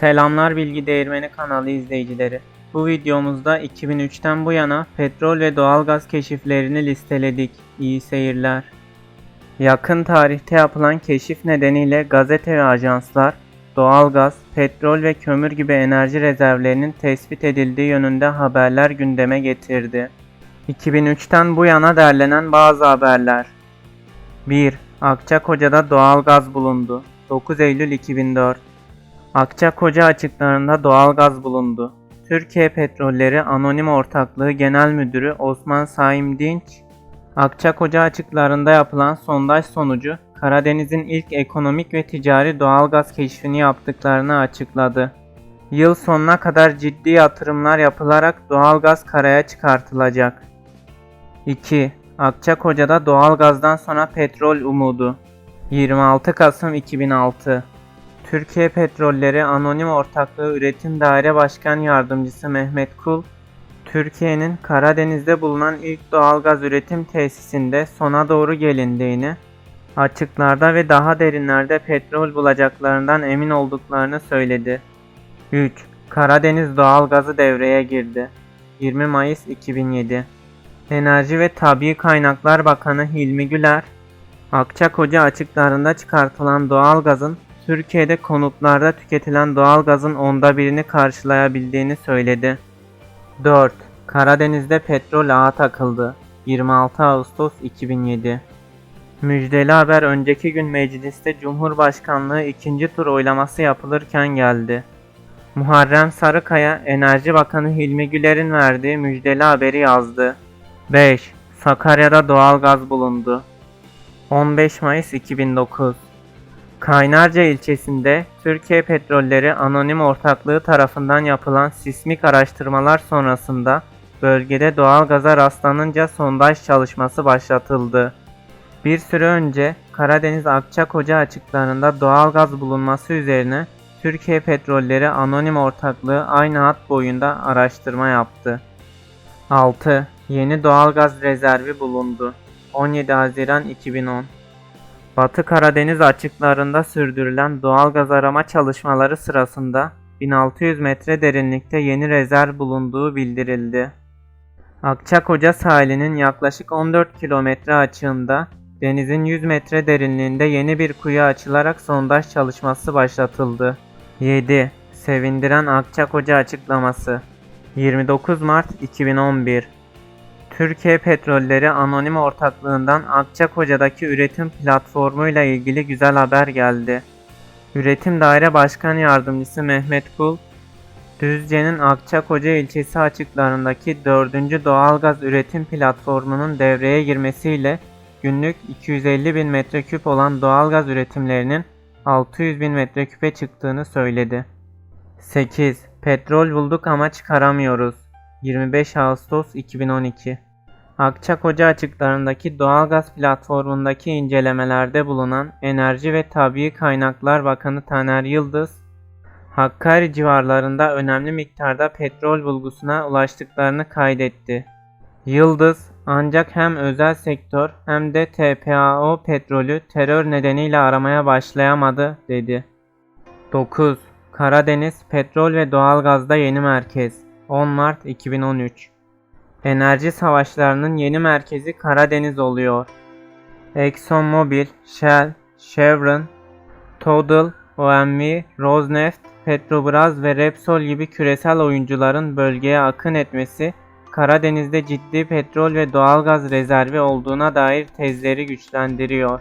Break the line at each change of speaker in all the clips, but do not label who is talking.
Selamlar Bilgi Değirmeni kanalı izleyicileri. Bu videomuzda 2003'ten bu yana petrol ve doğalgaz keşiflerini listeledik. İyi seyirler. Yakın tarihte yapılan keşif nedeniyle gazete ve ajanslar doğalgaz, petrol ve kömür gibi enerji rezervlerinin tespit edildiği yönünde haberler gündeme getirdi. 2003'ten bu yana derlenen bazı haberler. 1. Akçakoca'da doğalgaz bulundu. 9 Eylül 2004 Akçakoca açıklarında doğalgaz bulundu. Türkiye Petrolleri Anonim Ortaklığı Genel Müdürü Osman Saim Dinç, Akçakoca açıklarında yapılan sondaj sonucu Karadeniz'in ilk ekonomik ve ticari doğalgaz keşfini yaptıklarını açıkladı. Yıl sonuna kadar ciddi yatırımlar yapılarak doğalgaz karaya çıkartılacak. 2. Akçakoca'da doğalgazdan sonra petrol umudu. 26 Kasım 2006 Türkiye Petrolleri Anonim Ortaklığı Üretim Daire Başkan Yardımcısı Mehmet Kul, Türkiye'nin Karadeniz'de bulunan ilk doğalgaz üretim tesisinde sona doğru gelindiğini, açıklarda ve daha derinlerde petrol bulacaklarından emin olduklarını söyledi. 3. Karadeniz doğalgazı devreye girdi. 20 Mayıs 2007 Enerji ve Tabi Kaynaklar Bakanı Hilmi Güler, Akçakoca açıklarında çıkartılan doğalgazın Türkiye'de konutlarda tüketilen doğalgazın onda birini karşılayabildiğini söyledi. 4. Karadeniz'de petrol ağa takıldı. 26 Ağustos 2007 Müjdeli haber önceki gün mecliste Cumhurbaşkanlığı ikinci tur oylaması yapılırken geldi. Muharrem Sarıkaya, Enerji Bakanı Hilmi Güler'in verdiği müjdeli haberi yazdı. 5. Sakarya'da doğalgaz bulundu. 15 Mayıs 2009 Kaynarca ilçesinde Türkiye Petrolleri Anonim Ortaklığı tarafından yapılan sismik araştırmalar sonrasında bölgede doğalgaza rastlanınca sondaj çalışması başlatıldı. Bir süre önce Karadeniz Akçakoca açıklarında doğalgaz bulunması üzerine Türkiye Petrolleri Anonim Ortaklığı aynı hat boyunda araştırma yaptı. 6. Yeni doğalgaz rezervi bulundu. 17 Haziran 2010 Batı Karadeniz açıklarında sürdürülen doğalgaz arama çalışmaları sırasında 1600 metre derinlikte yeni rezerv bulunduğu bildirildi. Akçakoca sahilinin yaklaşık 14 kilometre açığında denizin 100 metre derinliğinde yeni bir kuyu açılarak sondaj çalışması başlatıldı. 7. Sevindiren Akçakoca açıklaması 29 Mart 2011 Türkiye Petrolleri Anonim Ortaklığından Akçakoca'daki üretim platformuyla ilgili güzel haber geldi. Üretim Daire Başkan Yardımcısı Mehmet Kul, Düzce'nin Akçakoca ilçesi açıklarındaki 4. doğalgaz üretim platformunun devreye girmesiyle günlük 250 bin metreküp olan doğalgaz üretimlerinin 600 bin metreküpe çıktığını söyledi. 8. Petrol bulduk ama çıkaramıyoruz. 25 Ağustos 2012 Akçakoca açıklarındaki doğalgaz platformundaki incelemelerde bulunan Enerji ve Tabii Kaynaklar Bakanı Taner Yıldız, Hakkari civarlarında önemli miktarda petrol bulgusuna ulaştıklarını kaydetti. Yıldız, ancak hem özel sektör hem de TPAO petrolü terör nedeniyle aramaya başlayamadı, dedi. 9. Karadeniz Petrol ve Doğalgaz'da yeni merkez 10 Mart 2013 Enerji savaşlarının yeni merkezi Karadeniz oluyor. ExxonMobil, Shell, Chevron, Total, OMV, Rosneft, Petrobras ve Repsol gibi küresel oyuncuların bölgeye akın etmesi Karadeniz'de ciddi petrol ve doğalgaz rezervi olduğuna dair tezleri güçlendiriyor.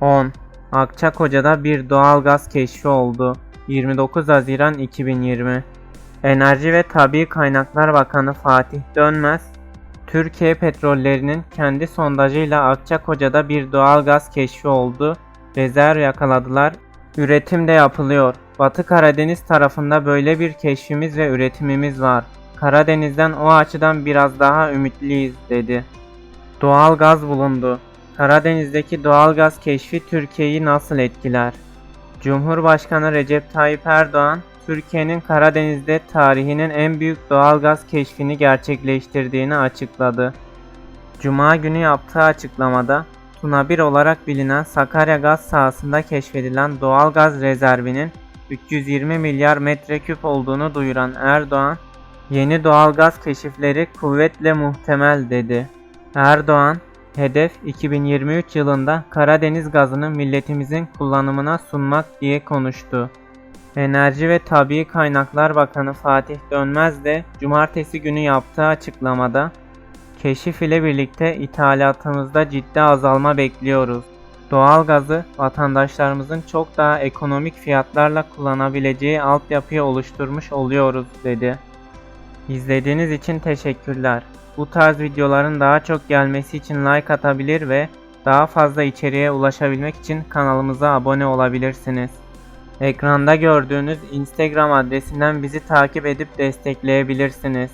10. Akçakoca'da bir doğalgaz keşfi oldu. 29 Haziran 2020 Enerji ve Tabi Kaynaklar Bakanı Fatih Dönmez, Türkiye Petrollerinin kendi sondajıyla Akçakoca'da bir doğal gaz keşfi oldu, rezerv yakaladılar, üretim de yapılıyor. Batı Karadeniz tarafında böyle bir keşfimiz ve üretimimiz var. Karadeniz'den o açıdan biraz daha ümitliyiz dedi. Doğal gaz bulundu. Karadeniz'deki doğal gaz keşfi Türkiye'yi nasıl etkiler? Cumhurbaşkanı Recep Tayyip Erdoğan Türkiye'nin Karadeniz'de tarihinin en büyük doğalgaz keşfini gerçekleştirdiğini açıkladı. Cuma günü yaptığı açıklamada Tuna 1 olarak bilinen Sakarya gaz sahasında keşfedilen doğal gaz rezervinin 320 milyar metreküp olduğunu duyuran Erdoğan, yeni doğal gaz keşifleri kuvvetle muhtemel dedi. Erdoğan, hedef 2023 yılında Karadeniz gazını milletimizin kullanımına sunmak diye konuştu. Enerji ve Tabii Kaynaklar Bakanı Fatih Dönmez de cumartesi günü yaptığı açıklamada keşif ile birlikte ithalatımızda ciddi azalma bekliyoruz. Doğalgazı vatandaşlarımızın çok daha ekonomik fiyatlarla kullanabileceği altyapıyı oluşturmuş oluyoruz dedi. İzlediğiniz için teşekkürler. Bu tarz videoların daha çok gelmesi için like atabilir ve daha fazla içeriğe ulaşabilmek için kanalımıza abone olabilirsiniz. Ekranda gördüğünüz Instagram adresinden bizi takip edip destekleyebilirsiniz.